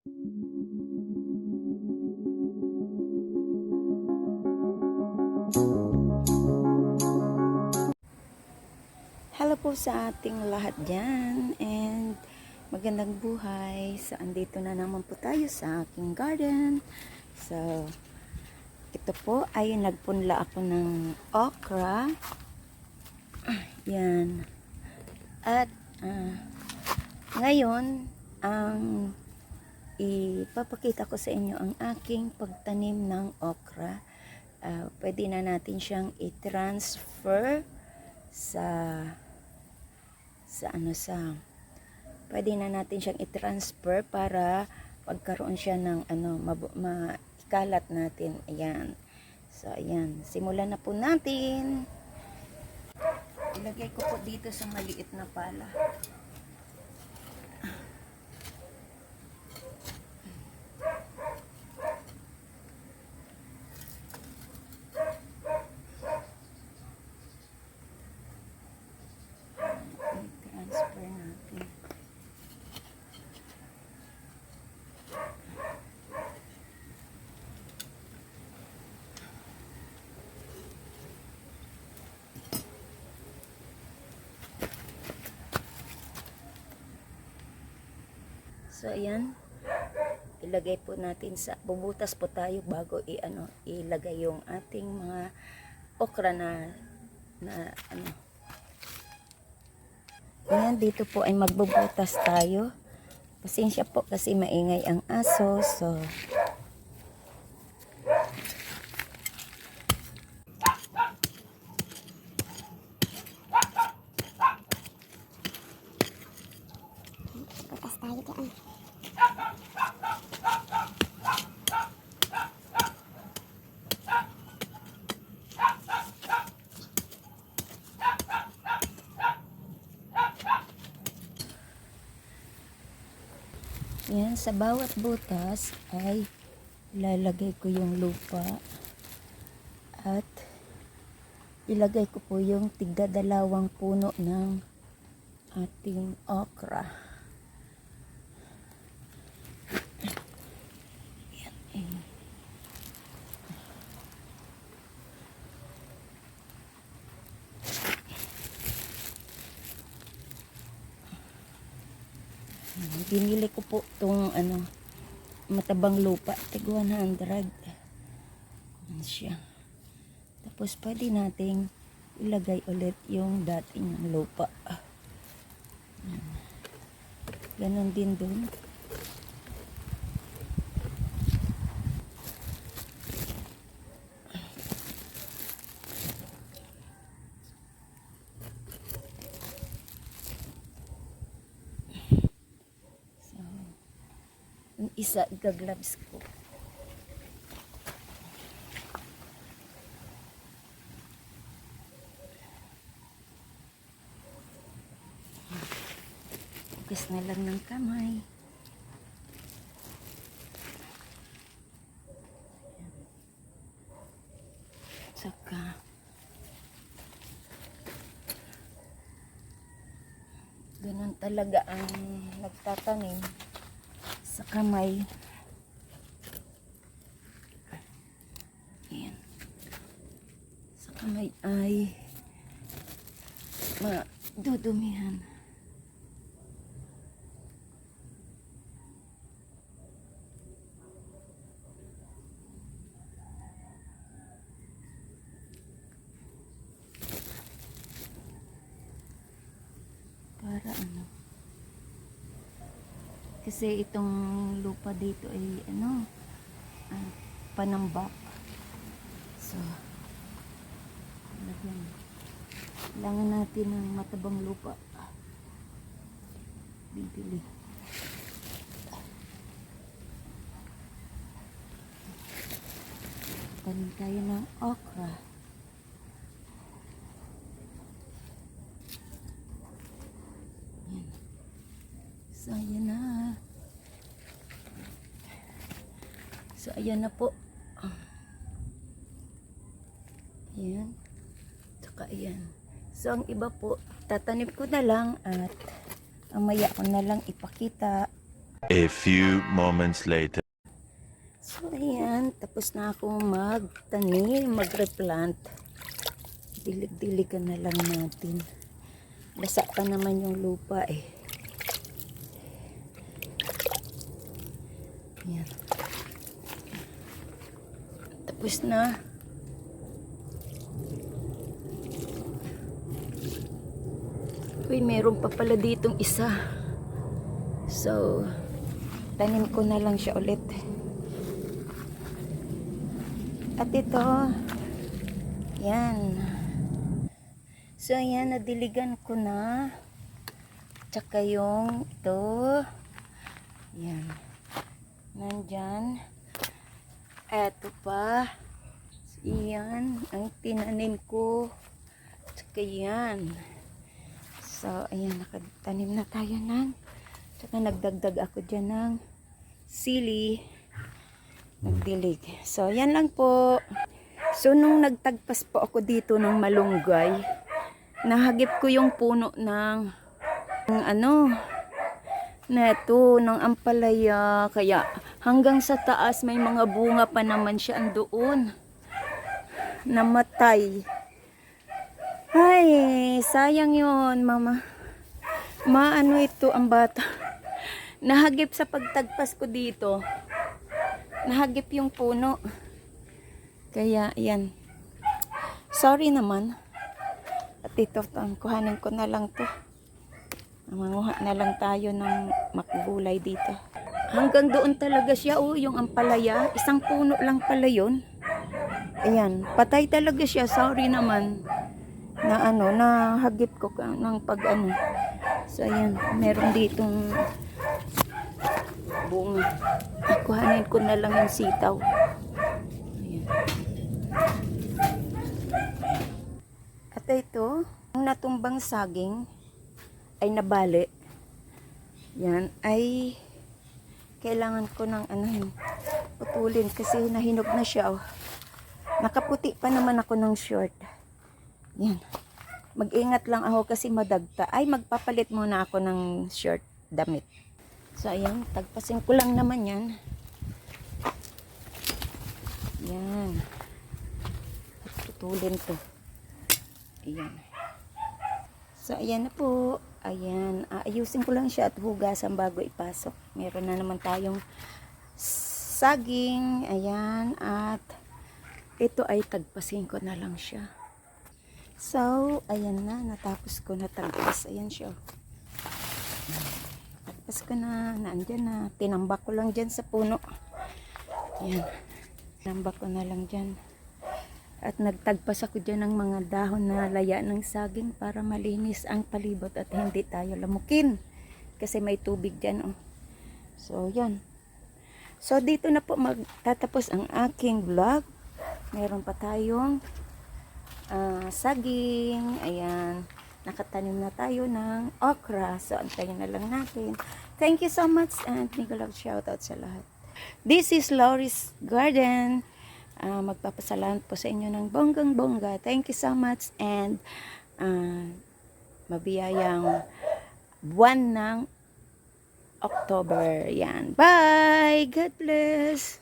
Hello po sa ating lahat dyan and magandang buhay. So, andito na naman po tayo sa aking garden. So, ito po ay nagpunla ako ng okra. Ah, Yan. At ah, ngayon, ang ipapakita ko sa inyo ang aking pagtanim ng okra. Ah, pwede na natin siyang i-transfer sa sa ano sa pwede na natin siyang i-transfer para magkaroon siya ng ano maikalat natin. Ayan. So ayan. Simulan na po natin. Ilagay ko po dito sa maliit na pala i-transfer natin So ayan, ilagay po natin sa bubutas po tayo bago i ano ilagay yung ating mga okra na na ano. Ayan dito po ay magbubutas tayo. Pasensya po kasi maingay ang aso. So Bukas tayo dyan. Yan, sa bawat butas ay lalagay ko yung lupa at ilagay ko po yung tigda dalawang puno ng ating okra. Yan, eh. Binili ko po tong ano matabang lupa, tig 100. Yan siya. Tapos pwede nating ilagay ulit yung dating lupa. Yan. Ganon din dun. So, yung isa, igagloves ko. Hugas na lang ng kamay. Saka, ganun talaga ang nagtatanim sa kamay. Ayan. Sa kamay ay madudumihan. Para ano? Kasi itong lupa dito ay ano, ah, panambak. So, lagyan. Kailangan natin ng matabang lupa. Bibili. Tanim tayo ng okra. So, ayan na. So, ayan na po. Ayan. Tsaka ayan. So, ang iba po, tatanim ko na lang at mamaya ko na lang ipakita. A few moments later. So, ayan. Tapos na akong magtanim, mag-replant. Dilig-diligan na lang natin. Basa pa naman yung lupa eh. Ayan. Tapos na. Uy, meron pa pala ditong isa. So, tanim ko na lang siya ulit. At ito, yan. So, yan, nadiligan ko na. Tsaka yung ito. Yan. Nandyan. Eto pa. Yan, ang tinanim ko. Tsaka yan. So, ayan, nakatanim na tayo ng. Tsaka nagdagdag ako dyan ng sili. Nagdilig. So, yan lang po. So, nung nagtagpas po ako dito ng malunggay, nahagip ko yung puno ng, ng ano, neto, ng ampalaya. Kaya, hanggang sa taas, may mga bunga pa naman siya andoon. Namatay. Ay, sayang yon mama. Maano ito ang bata. Nahagip sa pagtagpas ko dito. Nahagip yung puno. Kaya, yan. Sorry naman. At ito, kuhanin ko na lang to. Manguha na lang tayo ng makgulay dito. Hanggang doon talaga siya, oh, yung ampalaya. Isang puno lang pala yun. Ayan, patay talaga siya. Sorry naman na ano, na hagip ko ng pag ano. So, ayan, meron ditong bunga. Kuhanin ko na lang yung sitaw. Ayan. At ito, ang natumbang saging ay nabali. Yan, ay kailangan ko ng ano putulin kasi nahinog na siya. Oh. Nakaputi pa naman ako ng short. Yan. Mag-ingat lang ako kasi madagta. Ay, magpapalit muna ako ng short damit. So, ayan. Tagpasin ko lang naman yan. Yan. Putulin to. Ayan. So, ayan na po. Ayan. Aayusin ko lang siya at hugasan bago ipasok. Meron na naman tayong saging. Ayan. At ito ay tagpasin ko na lang siya. So, ayan na. Natapos ko na tagpas. Ayan siya. Tagpas ko na. Naandyan na. Tinambak ko lang dyan sa puno. Ayan. Tinambak ko na lang dyan. At nagtagpas ako dyan ng mga dahon na laya ng saging para malinis ang palibot at hindi tayo lamukin. Kasi may tubig dyan. Oh. So, yan. So, dito na po magtatapos ang aking vlog. Meron pa tayong ah, saging. Ayan. Nakatanim na tayo ng okra. So, antayin na lang natin. Thank you so much and mega love shoutout sa lahat. This is Laurie's Garden. Ah, magpapasalamat po sa inyo ng bonggang bongga. Thank you so much and ah, mabiyayang buwan ng October. Yan. Bye! God bless!